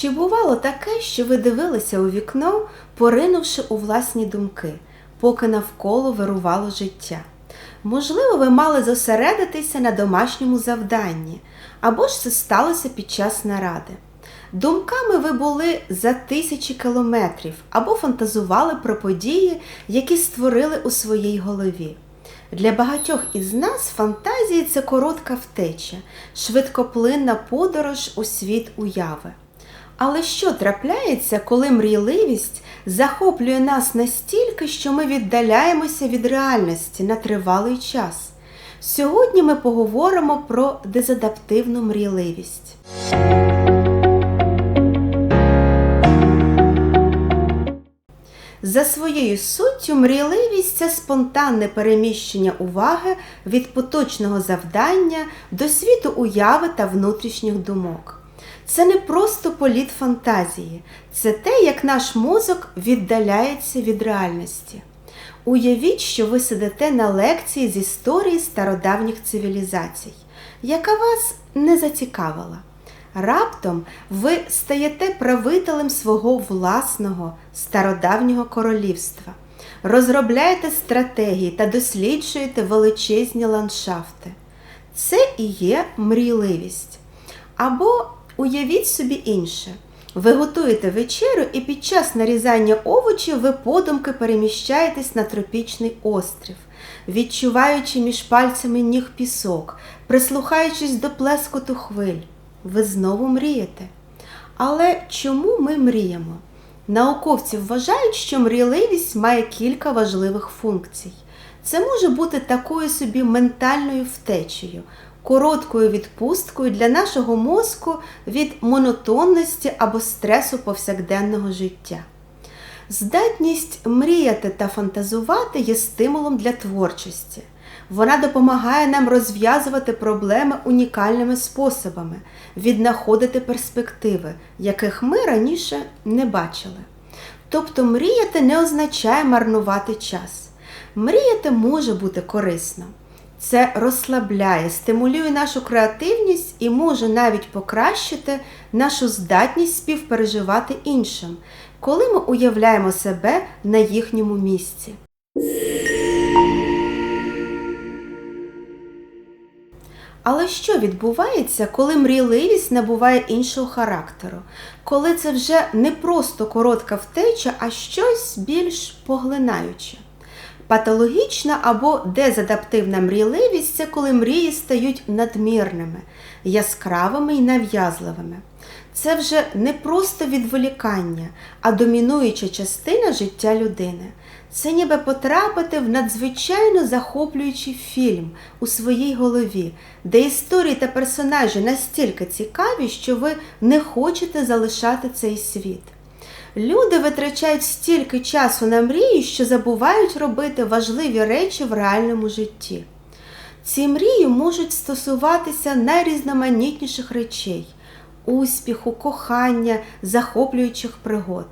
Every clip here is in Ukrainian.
Чи бувало таке, що ви дивилися у вікно, поринувши у власні думки, поки навколо вирувало життя? Можливо, ви мали зосередитися на домашньому завданні, або ж це сталося під час наради. Думками ви були за тисячі кілометрів або фантазували про події, які створили у своїй голові. Для багатьох із нас фантазії це коротка втеча, швидкоплинна подорож у світ уяви. Але що трапляється, коли мрійливість захоплює нас настільки, що ми віддаляємося від реальності на тривалий час? Сьогодні ми поговоримо про дезадаптивну мрійливість. За своєю суттю, мрійливість це спонтанне переміщення уваги від поточного завдання до світу уяви та внутрішніх думок. Це не просто політ фантазії, це те, як наш мозок віддаляється від реальності. Уявіть, що ви сидите на лекції з історії стародавніх цивілізацій, яка вас не зацікавила. Раптом ви стаєте правителем свого власного стародавнього королівства, розробляєте стратегії та досліджуєте величезні ландшафти. Це і є мрійливість. Або уявіть собі інше. Ви готуєте вечерю і під час нарізання овочів ви подумки переміщаєтесь на тропічний острів, відчуваючи між пальцями ніг пісок, прислухаючись до плескоту хвиль. Ви знову мрієте. Але чому ми мріємо? Науковці вважають, що мрійливість має кілька важливих функцій. Це може бути такою собі ментальною втечею, короткою відпусткою для нашого мозку від монотонності або стресу повсякденного життя. Здатність мріяти та фантазувати є стимулом для творчості. Вона допомагає нам розв'язувати проблеми унікальними способами, віднаходити перспективи, яких ми раніше не бачили. Тобто мріяти не означає марнувати час. Мріяти може бути корисно. Це розслабляє, стимулює нашу креативність і може навіть покращити нашу здатність співпереживати іншим, коли ми уявляємо себе на їхньому місці. Але що відбувається, коли мрійливість набуває іншого характеру? Коли це вже не просто коротка втеча, а щось більш поглинаюче? Патологічна або дезадаптивна мрійливість це коли мрії стають надмірними, яскравими і нав'язливими. Це вже не просто відволікання, а домінуюча частина життя людини. Це ніби потрапити в надзвичайно захоплюючий фільм у своїй голові, де історії та персонажі настільки цікаві, що ви не хочете залишати цей світ. Люди витрачають стільки часу на мрії, що забувають робити важливі речі в реальному житті. Ці мрії можуть стосуватися найрізноманітніших речей успіху, кохання, захоплюючих пригод.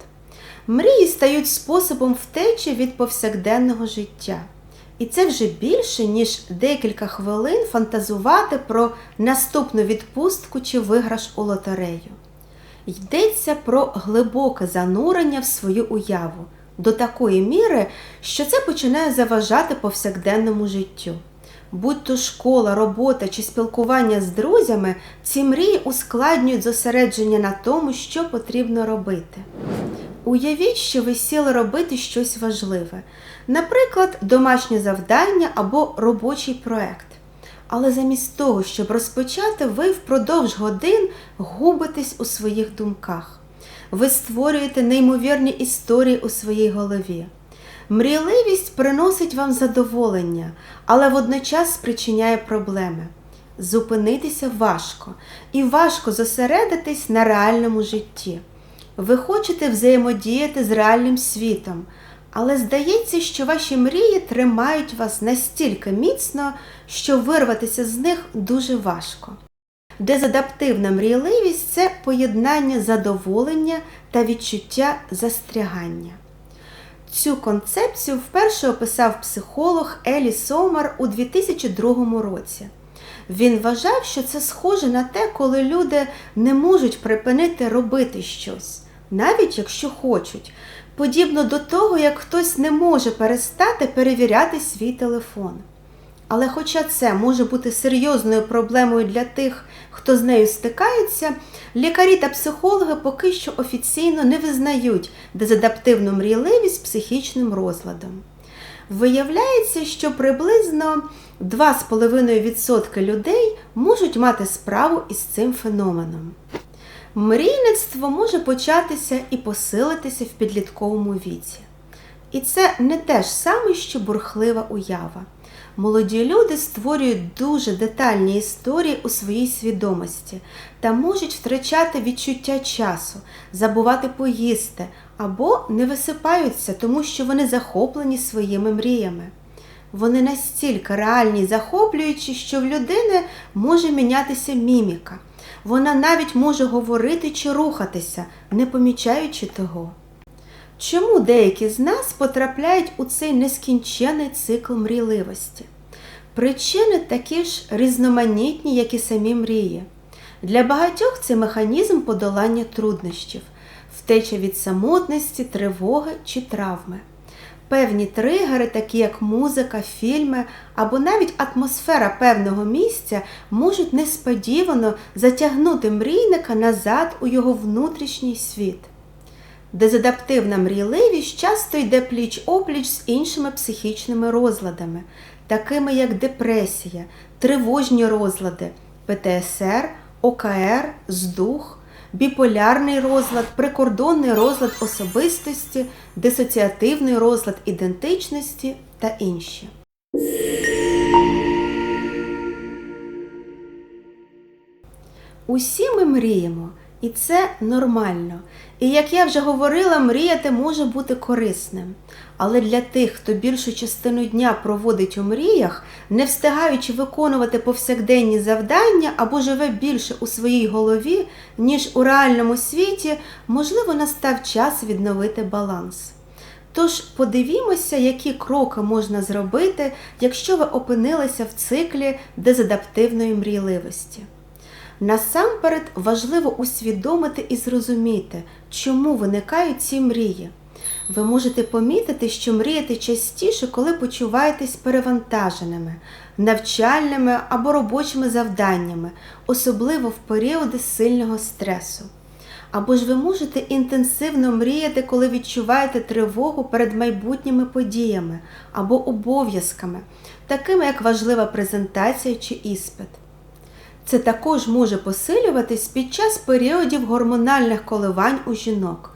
Мрії стають способом втечі від повсякденного життя. І це вже більше, ніж декілька хвилин фантазувати про наступну відпустку чи виграш у лотерею. Йдеться про глибоке занурення в свою уяву до такої міри, що це починає заважати повсякденному життю. Будь то школа, робота чи спілкування з друзями, ці мрії ускладнюють зосередження на тому, що потрібно робити. Уявіть, що ви сіли робити щось важливе, наприклад, домашнє завдання або робочий проект. Але замість того, щоб розпочати, ви впродовж годин губитесь у своїх думках. Ви створюєте неймовірні історії у своїй голові. Мрійливість приносить вам задоволення, але водночас спричиняє проблеми. Зупинитися важко і важко зосередитись на реальному житті. Ви хочете взаємодіяти з реальним світом, але здається, що ваші мрії тримають вас настільки міцно, що вирватися з них дуже важко. Дезадаптивна мрійливість це поєднання задоволення та відчуття застрягання. Цю концепцію вперше описав психолог Елі Сомар у 2002 році. Він вважав, що це схоже на те, коли люди не можуть припинити робити щось, навіть якщо хочуть, подібно до того, як хтось не може перестати перевіряти свій телефон. Але хоча це може бути серйозною проблемою для тих, хто з нею стикається, лікарі та психологи поки що офіційно не визнають дезадаптивну мрійливість психічним розладом. Виявляється, що приблизно 2,5% людей можуть мати справу із цим феноменом. Мрійництво може початися і посилитися в підлітковому віці. І це не те ж саме, що бурхлива уява. Молоді люди створюють дуже детальні історії у своїй свідомості та можуть втрачати відчуття часу, забувати поїсти або не висипаються, тому що вони захоплені своїми мріями. Вони настільки реальні й захоплюючі, що в людини може мінятися міміка. Вона навіть може говорити чи рухатися, не помічаючи того. Чому деякі з нас потрапляють у цей нескінчений цикл мрійливості? Причини такі ж різноманітні, як і самі мрії. Для багатьох це механізм подолання труднощів, втеча від самотності, тривоги чи травми. Певні тригери, такі як музика, фільми або навіть атмосфера певного місця, можуть несподівано затягнути мрійника назад у його внутрішній світ. Дезадаптивна мрійливість часто йде пліч опліч з іншими психічними розладами, такими як депресія, тривожні розлади, ПТСР, ОКР, здух, біполярний розлад, прикордонний розлад особистості, дисоціативний розлад ідентичності та інші. Усі ми мріємо, і це нормально. І як я вже говорила, мріяти може бути корисним. Але для тих, хто більшу частину дня проводить у мріях, не встигаючи виконувати повсякденні завдання або живе більше у своїй голові, ніж у реальному світі, можливо, настав час відновити баланс. Тож подивімося, які кроки можна зробити, якщо ви опинилися в циклі дезадаптивної мрійливості. Насамперед важливо усвідомити і зрозуміти, чому виникають ці мрії. Ви можете помітити, що мрієте частіше, коли почуваєтесь перевантаженими, навчальними або робочими завданнями, особливо в періоди сильного стресу. Або ж ви можете інтенсивно мріяти, коли відчуваєте тривогу перед майбутніми подіями або обов'язками, такими як важлива презентація чи іспит. Це також може посилюватись під час періодів гормональних коливань у жінок,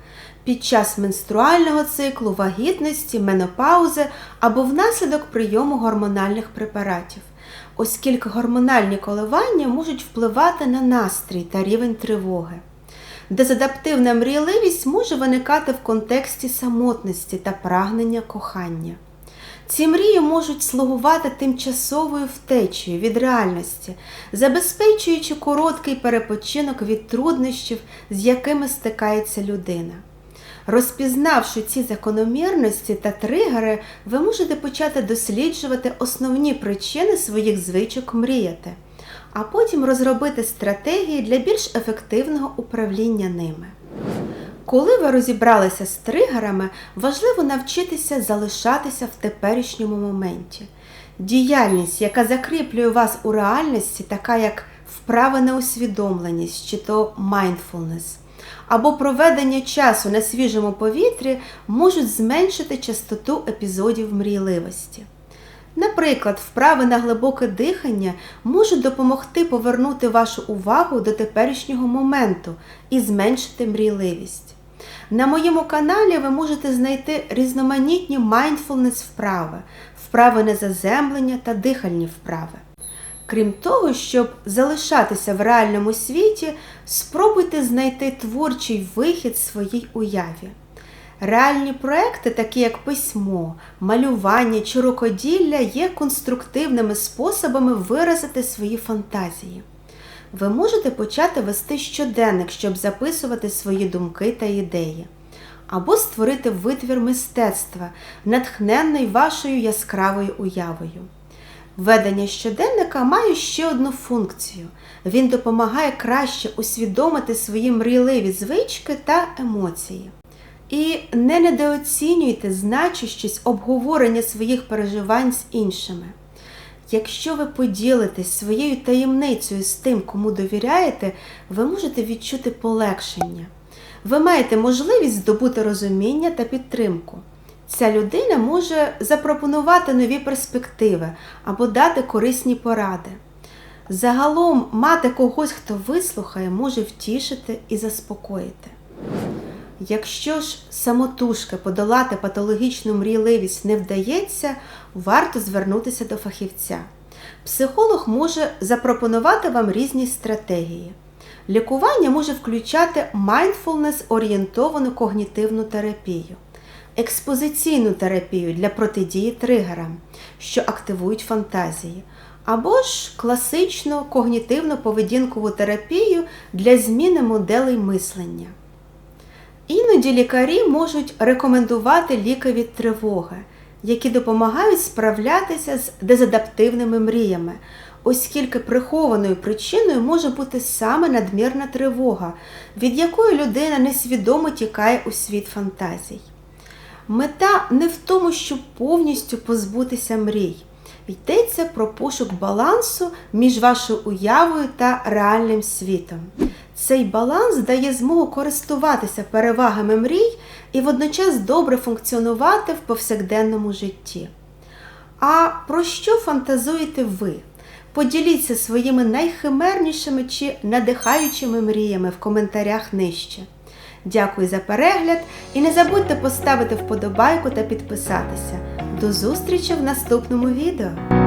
під час менструального циклу, вагітності, менопаузи або внаслідок прийому гормональних препаратів, оскільки гормональні коливання можуть впливати на настрій та рівень тривоги. Дезадаптивна мрійливість може виникати в контексті самотності та прагнення кохання. Ці мрії можуть слугувати тимчасовою втечею від реальності, забезпечуючи короткий перепочинок від труднощів, з якими стикається людина. Розпізнавши ці закономірності та тригери, ви можете почати досліджувати основні причини своїх звичок мріяти, а потім розробити стратегії для більш ефективного управління ними. Коли ви розібралися з тригерами, важливо навчитися залишатися в теперішньому моменті. Діяльність, яка закріплює вас у реальності, така як вправа на усвідомленість чи то mindfulness, або проведення часу на свіжому повітрі, можуть зменшити частоту епізодів мрійливості. Наприклад, вправи на глибоке дихання можуть допомогти повернути вашу увагу до теперішнього моменту і зменшити мрійливість. На моєму каналі ви можете знайти різноманітні mindfulness вправи, вправи на заземлення та дихальні вправи. Крім того, щоб залишатися в реальному світі, спробуйте знайти творчий вихід своїй уяві. Реальні проекти, такі як письмо, малювання чи рукоділля, є конструктивними способами виразити свої фантазії. Ви можете почати вести щоденник, щоб записувати свої думки та ідеї, або створити витвір мистецтва, натхненний вашою яскравою уявою. Ведення щоденника має ще одну функцію. Він допомагає краще усвідомити свої мрійливі звички та емоції. І не недооцінюйте значущість обговорення своїх переживань з іншими. Якщо ви поділитесь своєю таємницею з тим, кому довіряєте, ви можете відчути полегшення. Ви маєте можливість здобути розуміння та підтримку. Ця людина може запропонувати нові перспективи або дати корисні поради. Загалом мати когось, хто вислухає, може втішити і заспокоїти. Якщо ж самотужки подолати патологічну мрійливість не вдається, варто звернутися до фахівця. Психолог може запропонувати вам різні стратегії. Лікування може включати mindfulness орієнтовану когнітивну терапію, експозиційну терапію для протидії тригерам, що активують фантазії, або ж класичну когнітивно-поведінкову терапію для зміни моделей мислення. Іноді лікарі можуть рекомендувати ліки від тривоги, які допомагають справлятися з дезадаптивними мріями, оскільки прихованою причиною може бути саме надмірна тривога, від якої людина несвідомо тікає у світ фантазій. Мета не в тому, щоб повністю позбутися мрій. Йдеться про пошук балансу між вашою уявою та реальним світом. Цей баланс дає змогу користуватися перевагами мрій і водночас добре функціонувати в повсякденному житті. А про що фантазуєте ви? Поділіться своїми найхимернішими чи надихаючими мріями в коментарях нижче. Дякую за перегляд і не забудьте поставити вподобайку та підписатися. До зустрічі в наступному відео!